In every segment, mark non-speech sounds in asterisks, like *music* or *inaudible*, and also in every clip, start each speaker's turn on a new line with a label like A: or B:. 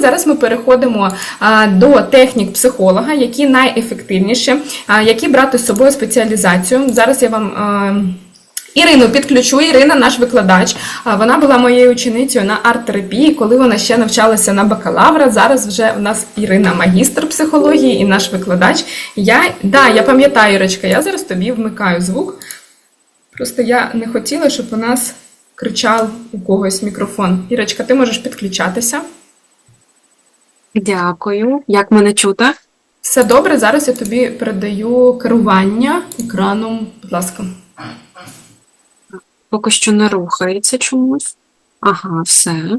A: Зараз ми переходимо до технік психолога, які найефективніші, які брати з собою спеціалізацію. Зараз я вам Ірину підключу. Ірина, наш викладач. Вона була моєю ученицею на арт-терапії, коли вона ще навчалася на бакалавра. Зараз вже у нас Ірина магістр психології і наш викладач. Я, да, я пам'ятаю, Ірочка, я зараз тобі вмикаю звук. Просто я не хотіла, щоб у нас кричав у когось мікрофон. Ірочка, ти можеш підключатися.
B: Дякую. Як мене чути?
A: Все добре, зараз я тобі передаю керування екраном. Будь ласка.
B: Поки що не рухається чомусь. Ага, все.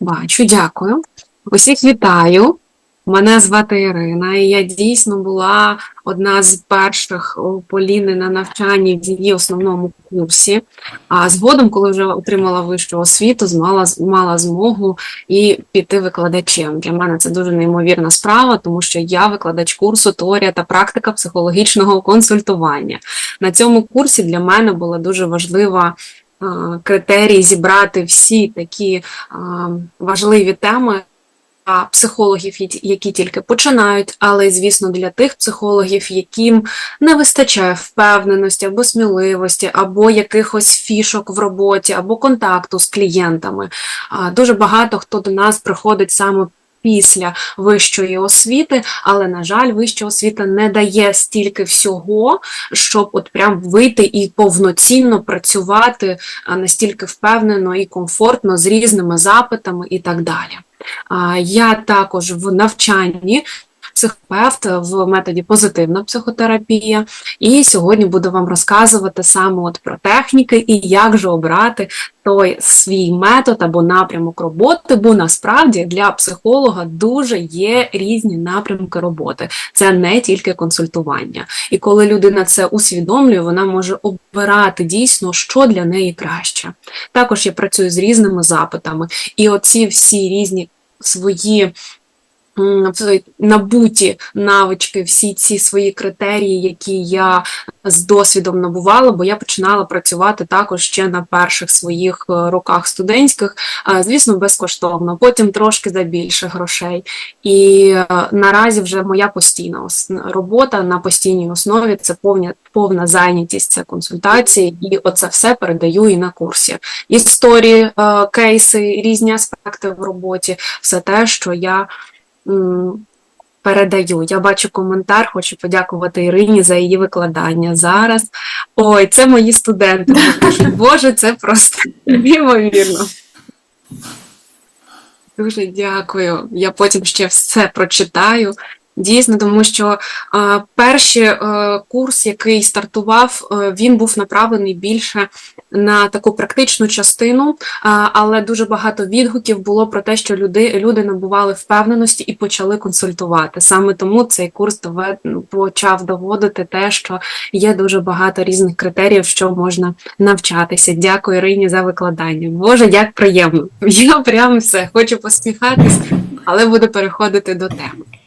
B: Бачу, дякую. Усіх вітаю. Мене звати Ірина, і я дійсно була одна з перших Поліни на навчанні в її основному курсі. А згодом, коли вже отримала вищу освіту, змала, мала змогу і піти викладачем. Для мене це дуже неймовірна справа, тому що я викладач курсу теорія та практика психологічного консультування. На цьому курсі для мене була дуже важлива критерій зібрати всі такі важливі теми. Психологів, які тільки починають, але, звісно, для тих психологів, яким не вистачає впевненості або сміливості, або якихось фішок в роботі, або контакту з клієнтами. Дуже багато хто до нас приходить саме після вищої освіти, але, на жаль, вища освіта не дає стільки всього, щоб от прям вийти і повноцінно працювати настільки впевнено і комфортно з різними запитами і так далі. Я також в навчанні. Психотерапевт в методі позитивна психотерапія, і сьогодні буду вам розказувати саме от про техніки і як же обрати той свій метод або напрямок роботи, бо насправді для психолога дуже є різні напрямки роботи. Це не тільки консультування. І коли людина це усвідомлює, вона може обирати дійсно, що для неї краще. Також я працюю з різними запитами, і оці всі різні свої. Свої Набуті навички, всі ці свої критерії, які я з досвідом набувала, бо я починала працювати також ще на перших своїх е, роках студентських, е, звісно, безкоштовно, потім трошки за більше грошей. І е, наразі вже моя постійна ос- робота на постійній основі це повна, повна зайнятість, це консультації, і оце все передаю і на курсі. Історії, кейси, різні аспекти в роботі, все те, що я. Передаю. Я бачу коментар, хочу подякувати Ірині за її викладання зараз. Ой, це мої студенти. Боже, *laughs* це просто неймовірно. *laughs* Дуже дякую. Я потім ще все прочитаю. Дійсно, тому що е, перший е, курс, який стартував, е, він був направлений більше на таку практичну частину, е, але дуже багато відгуків було про те, що люди, люди набували впевненості і почали консультувати. Саме тому цей курс довед, ну, почав доводити те, що є дуже багато різних критеріїв, що можна навчатися. Дякую Ірині за викладання. Боже, як приємно! *laughs* Я прямо все хочу посміхатись, але буду переходити до теми.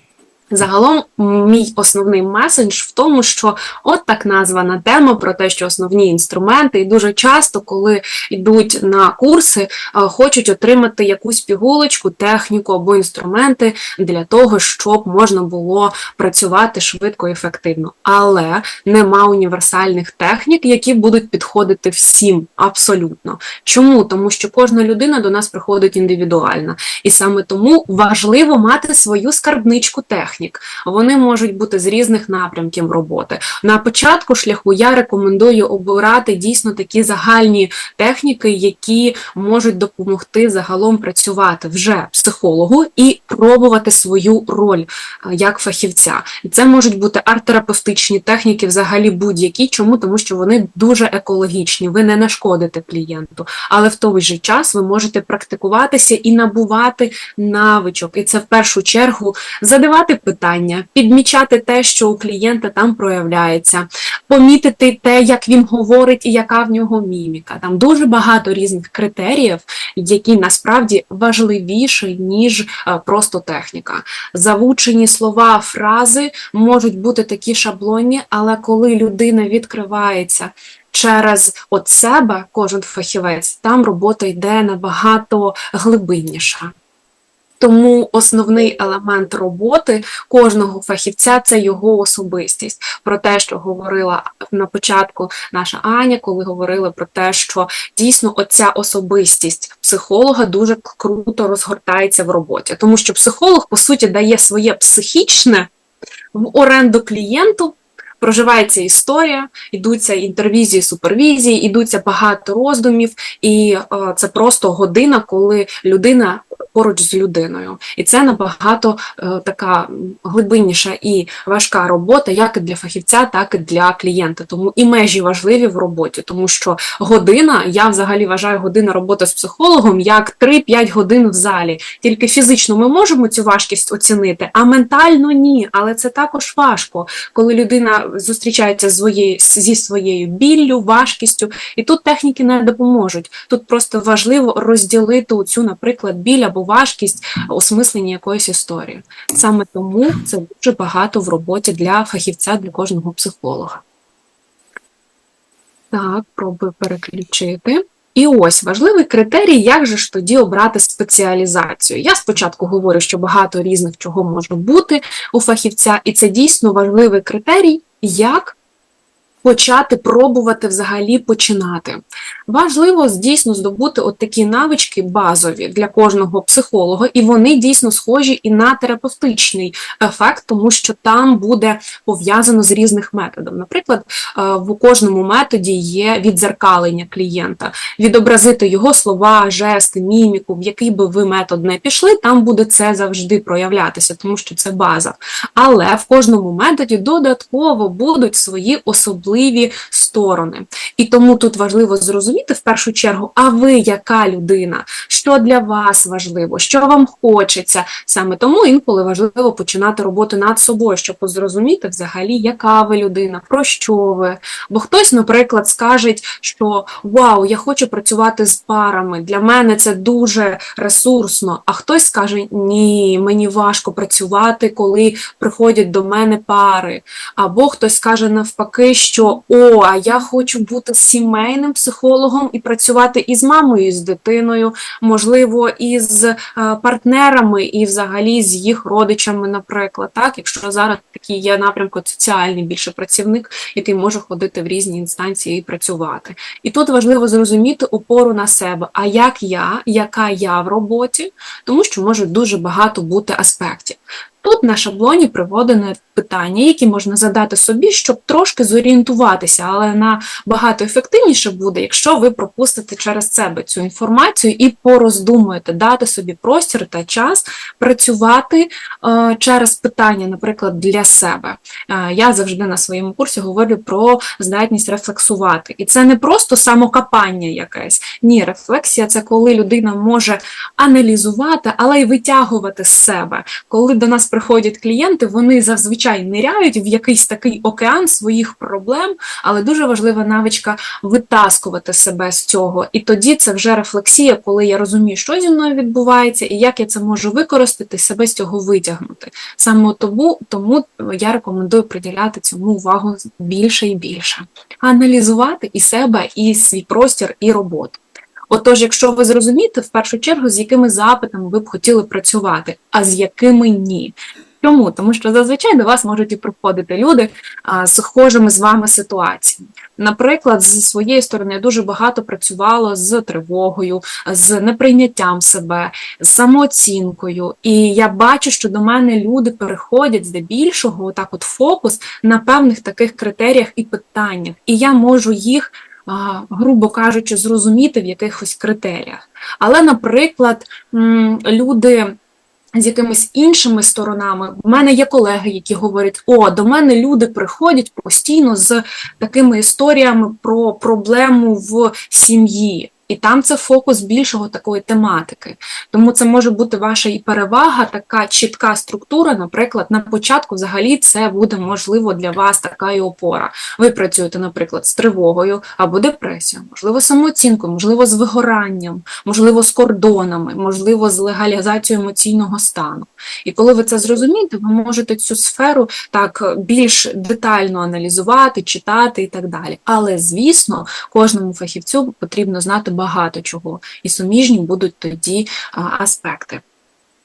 B: Загалом, мій основний меседж в тому, що от так названа тема про те, що основні інструменти, і дуже часто, коли йдуть на курси, е, хочуть отримати якусь пігулочку, техніку або інструменти для того, щоб можна було працювати швидко і ефективно. Але нема універсальних технік, які будуть підходити всім абсолютно. Чому? Тому що кожна людина до нас приходить індивідуальна. І саме тому важливо мати свою скарбничку технік. Вони можуть бути з різних напрямків роботи. На початку шляху я рекомендую обирати дійсно такі загальні техніки, які можуть допомогти загалом працювати вже психологу і пробувати свою роль е, як фахівця. І це можуть бути арт-терапевтичні техніки, взагалі будь-які. Чому? Тому що вони дуже екологічні, ви не нашкодите клієнту, але в той же час ви можете практикуватися і набувати навичок. І це в першу чергу задавати питання, підмічати те, що у клієнта там проявляється, помітити те, як він говорить і яка в нього міміка. Там дуже багато різних критеріїв, які насправді важливіші, ніж е, просто техніка. Завучені слова, фрази можуть бути такі шаблонні, але коли людина відкривається. Через от себе кожен фахівець, там робота йде набагато глибинніша. Тому основний елемент роботи кожного фахівця це його особистість. Про те, що говорила на початку наша Аня, коли говорили про те, що дійсно оця особистість психолога дуже круто розгортається в роботі, тому що психолог по суті дає своє психічне в оренду клієнту. Проживається історія, йдуться інтервізії, супервізії, йдуться багато роздумів, і е, це просто година, коли людина поруч з людиною. І це набагато е, така глибинніша і важка робота, як і для фахівця, так і для клієнта. Тому і межі важливі в роботі, тому що година, я взагалі вважаю година роботи з психологом як 3-5 годин в залі. Тільки фізично ми можемо цю важкість оцінити, а ментально ні. Але це також важко, коли людина зустрічається з зі своєю біллю, важкістю, і тут техніки не допоможуть. Тут просто важливо розділити цю, наприклад, біль або важкість осмислення якоїсь історії. Саме тому це дуже багато в роботі для фахівця, для кожного психолога. Так, пробую переключити. І ось важливий критерій, як же ж тоді обрати спеціалізацію. Я спочатку говорю, що багато різних чого може бути у фахівця, і це дійсно важливий критерій, як почати пробувати взагалі починати. Важливо дійсно здобути от такі навички базові для кожного психолога, і вони дійсно схожі і на терапевтичний ефект, тому що там буде пов'язано з різних методів. Наприклад, е, в кожному методі є відзеркалення клієнта, відобразити його слова, жести, міміку, в який би ви метод не пішли, там буде це завжди проявлятися, тому що це база. Але в кожному методі додатково будуть свої особливі можливі сторони. І тому тут важливо зрозуміти в першу чергу, а ви яка людина, що для вас важливо, що вам хочеться. Саме тому інколи важливо починати роботу над собою, щоб зрозуміти взагалі, яка ви людина, про що ви. Бо хтось, наприклад, скаже, що Вау, я хочу працювати з парами, для мене це дуже ресурсно. А хтось скаже, ні, мені важко працювати, коли приходять до мене пари. Або хтось скаже навпаки, що о, а я хочу бути сімейним психологом і працювати із мамою, з дитиною, можливо, із е, партнерами, і взагалі з їх родичами, наприклад, так, якщо зараз такий є напрямку соціальний більше працівник, який може ходити в різні інстанції і працювати. І тут важливо зрозуміти опору на себе. А як я, яка я в роботі, тому що може дуже багато бути аспектів. Тут на шаблоні приводені питання, які можна задати собі, щоб трошки зорієнтуватися, але набагато ефективніше буде, якщо ви пропустите через себе цю інформацію і пороздумуєте, дати собі простір та час працювати е, через питання, наприклад, для себе. Е, я завжди на своєму курсі говорю про здатність рефлексувати. І це не просто самокопання якесь. Ні, рефлексія це коли людина може аналізувати, але й витягувати з себе. Коли до нас приходять клієнти, вони зазвичай ниряють в якийсь такий океан своїх проблем, але дуже важлива навичка витаскувати себе з цього. І тоді це вже рефлексія, коли я розумію, що зі мною відбувається, і як я це можу використати, себе з цього витягнути. Саме тому, тому я рекомендую приділяти цьому увагу більше і більше. Аналізувати і себе, і свій простір, і роботу. Отож, якщо ви зрозумієте, в першу чергу, з якими запитами ви б хотіли працювати, а з якими ні. Чому? Тому що зазвичай до вас можуть і приходити люди а, з схожими з вами ситуаціями. Наприклад, з своєї сторони я дуже багато працювала з тривогою, з неприйняттям себе, з самооцінкою. І я бачу, що до мене люди переходять здебільшого, отак от фокус на певних таких критеріях і питаннях. І я можу їх грубо кажучи, зрозуміти в якихось критеріях. Але, наприклад, люди. З якимись іншими сторонами, в мене є колеги, які говорять: о, до мене люди приходять постійно з такими історіями про проблему в сім'ї. І там це фокус більшого такої тематики. Тому це може бути ваша і перевага, така чітка структура. Наприклад, на початку взагалі це буде можливо для вас така і опора. Ви працюєте, наприклад, з тривогою або депресією, можливо, самооцінкою, можливо, з вигоранням, можливо, з кордонами, можливо, з легалізацією емоційного стану. І коли ви це зрозумієте, ви можете цю сферу так більш детально аналізувати, читати і так далі. Але, звісно, кожному фахівцю потрібно знати багато чого, і суміжні будуть тоді аспекти.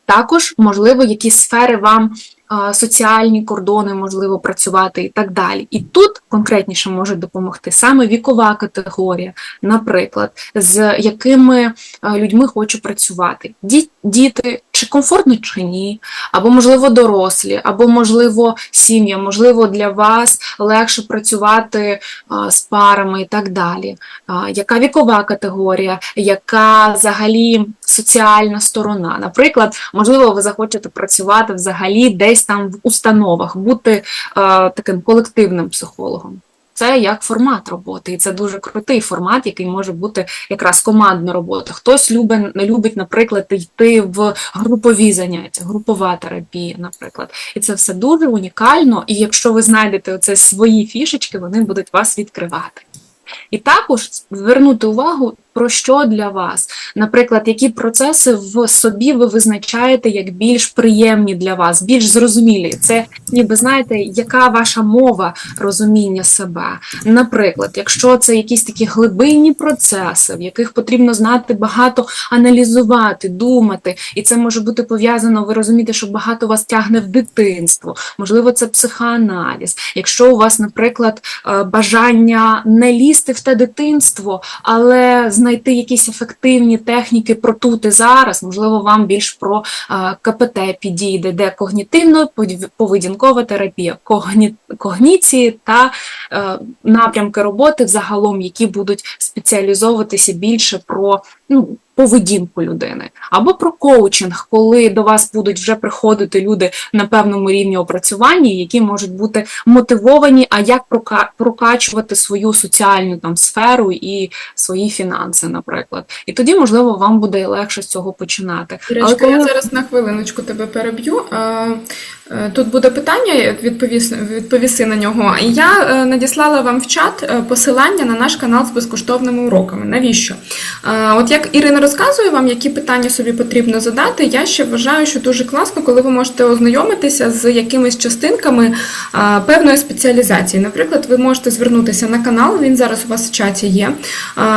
B: Також, можливо, які сфери вам соціальні кордони, можливо, працювати і так далі. І тут конкретніше може допомогти саме вікова категорія, наприклад, з якими людьми хочу працювати. Ді- Діти, чи комфортно чи ні, або, можливо, дорослі, або, можливо, сім'я, можливо, для вас легше працювати з парами і так далі. Яка вікова категорія, яка взагалі соціальна сторона? Наприклад, можливо, ви захочете працювати взагалі десь там в установах, бути таким колективним психологом. Це як формат роботи, і це дуже крутий формат, який може бути якраз командна робота. Хтось любить, любить, наприклад, йти в групові заняття, групова терапія, наприклад. І це все дуже унікально. І якщо ви знайдете оце свої фішечки, вони будуть вас відкривати. І також звернути увагу, про що для вас, наприклад, які процеси в собі ви визначаєте як більш приємні для вас, більш зрозумілі. Це ніби знаєте, яка ваша мова розуміння себе. Наприклад, якщо це якісь такі глибинні процеси, в яких потрібно знати багато аналізувати, думати, і це може бути пов'язано, ви розумієте, що багато вас тягне в дитинство, можливо, це психоаналіз. Якщо у вас, наприклад, е, бажання не лізти в те дитинство, але знайти якісь ефективні техніки про тут і зараз, можливо, вам більш про КПТ підійде, де когнітивно-поведінкова терапія, когні... когніції та е, напрямки роботи взагалом, які будуть спеціалізовуватися більше про ну, поведінку людини, або про коучинг, коли до вас будуть вже приходити люди на певному рівні опрацювання, які можуть бути мотивовані, а як прока- прокачувати свою соціальну там сферу і свої фінанси, наприклад. І тоді, можливо, вам буде легше з цього починати.
A: Ірочка,
B: коли-
A: я зараз на хвилиночку тебе переб'ю. Е, Тут буде питання, відповіс, відповіси на нього. І Я е, надіслала вам в чат е, посилання на наш канал з безкоштовними уроками. Навіщо? От як Ірина розказує вам, які питання собі потрібно задати, я ще вважаю, що дуже класно, коли ви можете ознайомитися з якимись частинками певної спеціалізації. Наприклад, ви можете звернутися на канал, він зараз у вас в чаті є,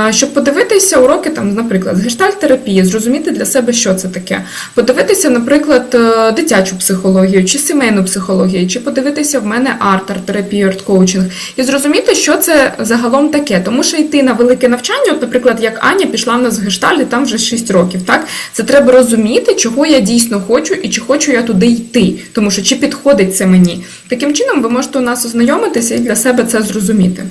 A: щоб подивитися уроки, там, наприклад, з гештальт-терапії, зрозуміти для себе, що це таке. Подивитися, наприклад, дитячу психологію чи сімейну психологію, чи подивитися в мене арт, арт-терапію, арт-коучинг, і зрозуміти, що це загалом таке. Тому що йти на велике навчання, от, наприклад, як Аня пішла в нас в гешталь, і там вже 6 років. Так? Це треба розуміти, чого я дійсно хочу і чи хочу я туди йти, тому що чи підходить це мені. Таким чином, ви можете у нас ознайомитися і для себе це зрозуміти.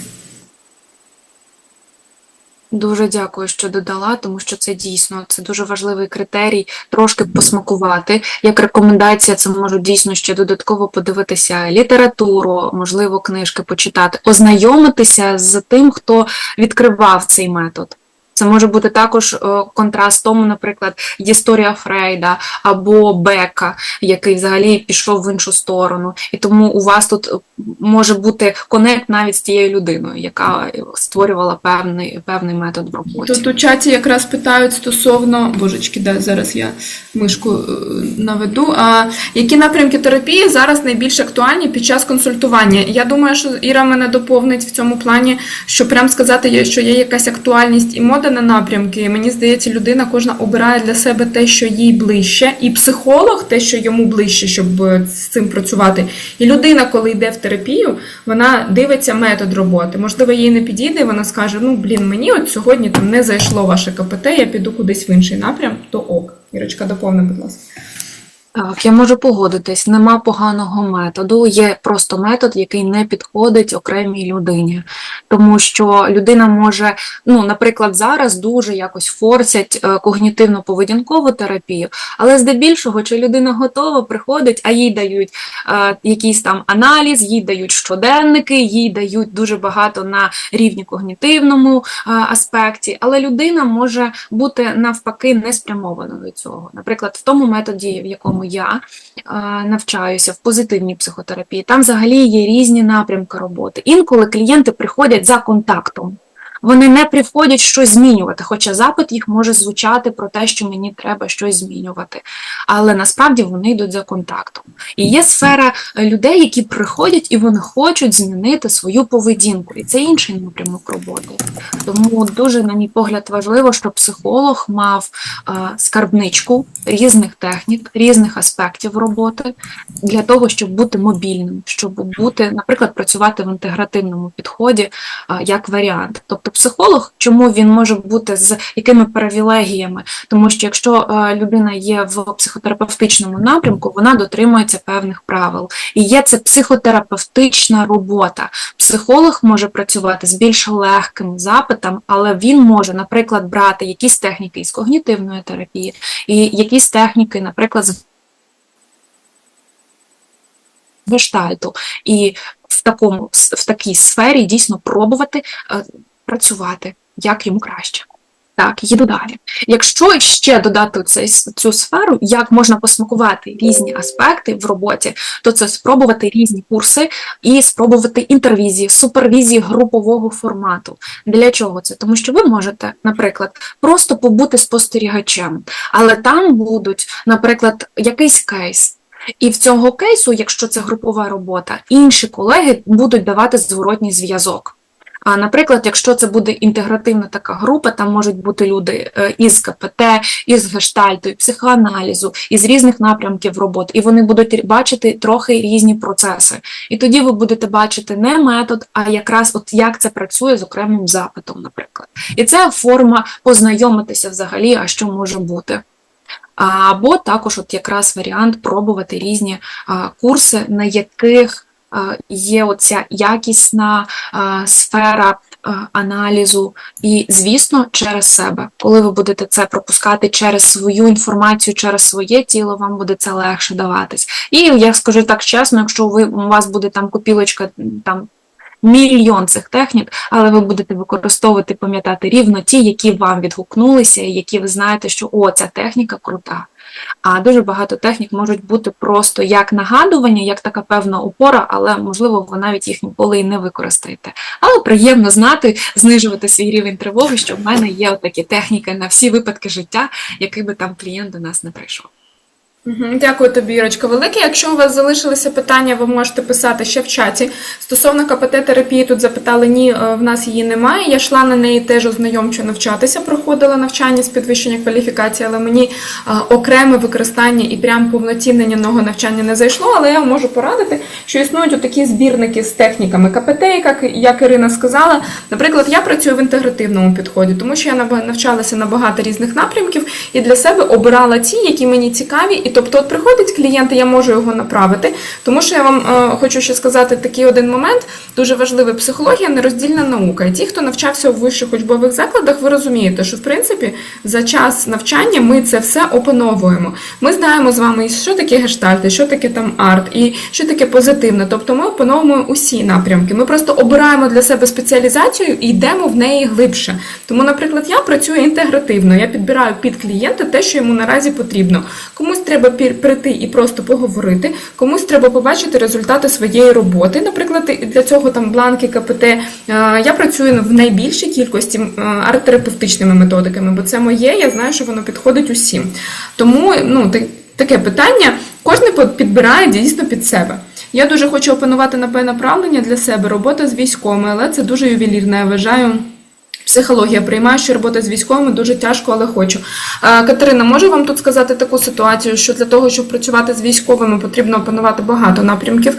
B: Дуже дякую, що додала, тому що це дійсно це дуже важливий критерій трошки посмакувати. Як рекомендація, це можуть дійсно ще додатково подивитися літературу, можливо, книжки почитати, ознайомитися з тим, хто відкривав цей метод. Це може бути також е, контраст тому, наприклад, історія Фрейда або Бека, який взагалі пішов в іншу сторону. І тому у вас тут е, може бути конект навіть з тією людиною, яка створювала певний, певний метод в роботі.
A: Тут у чаті якраз питають стосовно божечки, да, зараз я мишку е, наведу. А які напрямки терапії зараз найбільш актуальні під час консультування? Я думаю, що Іра мене доповнить в цьому плані, що прям сказати, що є якась актуальність і мода на напрямки. Мені здається, людина кожна обирає для себе те, що їй ближче, і психолог те, що йому ближче, щоб е, з цим працювати. І людина, коли йде в терапію, вона дивиться метод роботи. Можливо, їй не підійде, вона скаже: ну блін, мені от сьогодні там не зайшло ваше КПТ, я піду кудись в інший напрям, то ок. Ірочка, доповни, будь ласка.
B: Так, я можу погодитись, нема поганого методу, є просто метод, який не підходить окремій людині. Тому що людина може, ну, наприклад, зараз дуже якось форсять е, когнітивно-поведінкову терапію, але здебільшого, чи людина готова, приходить, а їй дають е, якийсь там аналіз, їй дають щоденники, їй дають дуже багато на рівні когнітивному е, аспекті, але людина може бути навпаки не спрямована до цього. Наприклад, в тому методі, в якому я е, навчаюся в позитивній психотерапії, там взагалі є різні напрямки роботи. Інколи клієнти приходять за контактом. Вони не приходять щось змінювати, хоча запит їх може звучати про те, що мені треба щось змінювати. Але насправді вони йдуть за контактом. І є сфера е, людей, які приходять і вони хочуть змінити свою поведінку, і це інший напрямок роботи. Тому дуже, на мій погляд, важливо, щоб психолог мав е, скарбничку різних технік, різних аспектів роботи для того, щоб бути мобільним, щоб бути, наприклад, працювати в інтегративному підході а, як варіант. Тобто психолог, чому він може бути з якими привілегіями? Тому що якщо е, людина є в психотерапевтичному напрямку, вона дотримується певних правил. І є це психотерапевтична робота. Психолог може працювати з більш легким запитом, але він може, наприклад, брати якісь техніки із когнітивної терапії, і якісь техніки, наприклад, з гештальту. І в такому в такій сфері дійсно пробувати е, працювати як йому краще. Так, їду далі. Якщо ще додати цей, цю сферу, як можна посмакувати різні аспекти в роботі, то це спробувати різні курси і спробувати інтервізії, супервізії групового формату. Для чого це? Тому що ви можете, наприклад, просто побути спостерігачем, але там будуть, наприклад, якийсь кейс. І в цього кейсу, якщо це групова робота, інші колеги будуть давати зворотній зв'язок. А, наприклад, якщо це буде інтегративна така група, там можуть бути люди е, із КПТ, із гештальту, і психоаналізу, із різних напрямків роботи, і вони будуть бачити трохи різні процеси. І тоді ви будете бачити не метод, а якраз от як це працює з окремим запитом, наприклад. І це форма познайомитися взагалі, а що може бути. Або також, от якраз варіант пробувати різні курси, на яких є оця якісна сфера аналізу, і, звісно, через себе. Коли ви будете це пропускати через свою інформацію, через своє тіло, вам буде це легше даватись. І я скажу так чесно, якщо ви у вас буде там копілочка там. Мільйон цих технік, але ви будете використовувати, пам'ятати рівно ті, які вам відгукнулися, і які ви знаєте, що о, ця техніка крута. А дуже багато технік можуть бути просто як нагадування, як така певна опора, але можливо ви навіть їх ніколи і не використаєте. Але приємно знати, знижувати свій рівень тривоги, що в мене є такі техніки на всі випадки життя, який би там клієнт до нас не прийшов.
A: Дякую тобі, Ірочка, велике. Якщо у вас залишилися питання, ви можете писати ще в чаті. Стосовно КПТ-терапії, тут запитали, ні, е, в нас її немає. Я йшла на неї теж ознайомчо навчатися, проходила навчання з підвищення кваліфікації, але мені е, окреме використання і прям повноцінне нього навчання не зайшло. Але я можу порадити, що існують такі збірники з техніками КПТ, як, як Ірина сказала. Наприклад, я працюю в інтегративному підході, тому що я навчалася на багато різних напрямків і для себе обирала ті, які мені цікаві. Тобто, от приходить клієнт, і я можу його направити. Тому що я вам е, хочу ще сказати такий один момент, дуже важливий. Психологія нероздільна наука. І ті, хто навчався у вищих учбових закладах, ви розумієте, що в принципі за час навчання ми це все опановуємо. Ми знаємо з вами, що таке гештальти, що таке там арт, і що таке позитивне. Тобто ми опановуємо усі напрямки. Ми просто обираємо для себе спеціалізацію і йдемо в неї глибше. Тому, наприклад, я працюю інтегративно, я підбираю під клієнта те, що йому наразі потрібно. Комусь треба пі- прийти і просто поговорити, комусь треба побачити результати своєї роботи. Наприклад, для цього там бланки КПТ. Я працюю в найбільшій кількості арт-терапевтичними методиками, бо це моє, я знаю, що воно підходить усім. Тому ну, таке питання кожен підбирає дійсно під себе. Я дуже хочу опанувати нове направлення для себе, робота з військовими, але це дуже ювелірне, я вважаю. Психологія приймаю, що робота з військовими дуже тяжко, але хочу. Катерина, можу вам тут сказати таку ситуацію, що для того, щоб працювати з військовими, потрібно опанувати багато напрямків.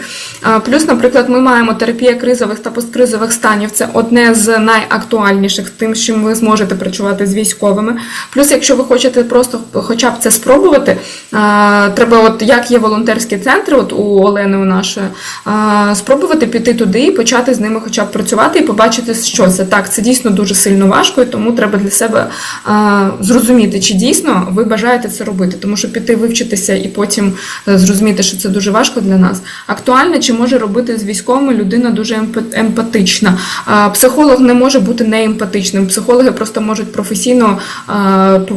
A: Плюс, наприклад, ми маємо терапія кризових та посткризових станів. Це одне з найактуальніших тим, з чим ви зможете працювати з військовими. Плюс, якщо ви хочете просто хоча б це спробувати, треба, от як є волонтерські центри, от у Олени у нашої, спробувати піти туди і почати з ними хоча б працювати і побачити, що це. Так, це дійсно дуже сильно важко, і тому треба для себе зрозуміти, чи дійсно ви бажаєте це робити. Тому що піти вивчитися і потім е, зрозуміти, що це дуже важко для нас. Актуально, чи може робити з військовими людина дуже емпа- емпатична. Психолог не може бути неемпатичним. Психологи просто можуть професійно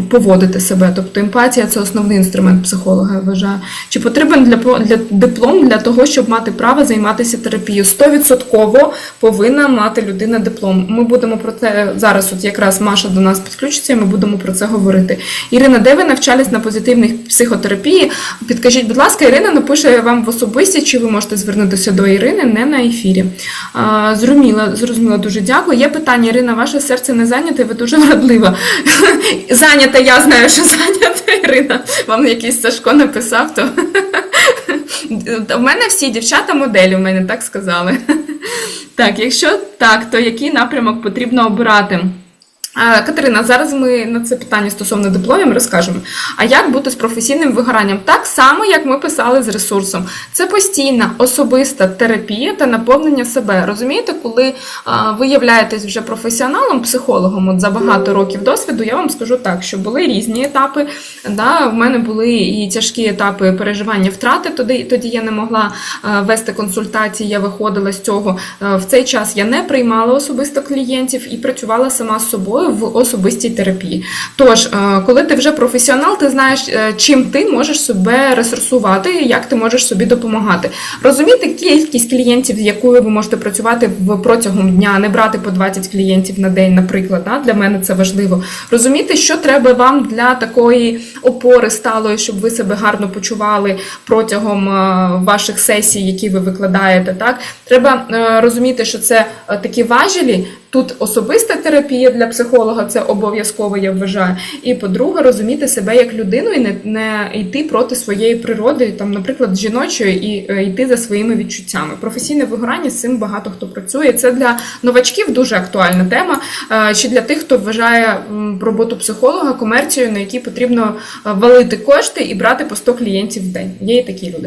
A: поводити себе. Тобто емпатія це основний інструмент психолога, я вважаю. Чи потрібен для, для диплом для того, щоб мати право займатися терапією? 100% повинна мати людина диплом. Ми будемо про це зараз от якраз Маша до нас підключиться, і ми будемо про це говорити. Ірина, де ви навчались на позитивній психотерапії? Підкажіть, будь ласка, Ірина напише вам в особисті, чи ви можете звернутися до Ірини не на ефірі. Зрозуміла, зрозуміла, дуже дякую. Є питання, Ірина, ваше серце не зайняте, ви дуже вродлива. *laughs* Зайнята, я знаю, що зайнята Ірина. Вам якийсь Сашко написав, то *laughs* в мене всі дівчата моделі, в мене так сказали. *laughs* Так, якщо так, то який напрямок потрібно обирати? А, Катерина, зараз ми на це питання стосовно дипломів розкажемо. А як бути з професійним вигоранням? Так само, як ми писали з ресурсом. Це постійна особиста терапія та наповнення себе. Розумієте, коли а, ви являєтесь вже професіоналом, психологом, от за багато років досвіду, я вам скажу так, що були різні етапи. Да? В мене були і тяжкі етапи переживання втрати. Тоді, тоді я не могла вести консультації, я виходила з цього. В цей час я не приймала особисто клієнтів і працювала сама з собою в особистій терапії. Тож, е, коли ти вже професіонал, ти знаєш, е, чим ти можеш себе ресурсувати, як ти можеш собі допомагати. Розуміти кількість клієнтів, з якою ви можете працювати протягом дня, не брати по 20 клієнтів на день, наприклад. Для мене це важливо. Розуміти, що треба вам для такої опори сталої, щоб ви себе гарно почували протягом е, ваших сесій, які ви викладаєте. Так треба розуміти, що це такі важелі. Тут особиста терапія для психолога це обов'язково, я вважаю. І по-друге, розуміти себе як людину і не, не йти проти своєї природи, там, наприклад, жіночої, і е, йти за своїми відчуттями. Професійне вигорання з цим багато хто працює. Це для новачків дуже актуальна тема. Е, Чи для тих, хто вважає роботу психолога комерцією, на якій потрібно е, валити кошти і брати по 100 клієнтів в день. Є і такі люди.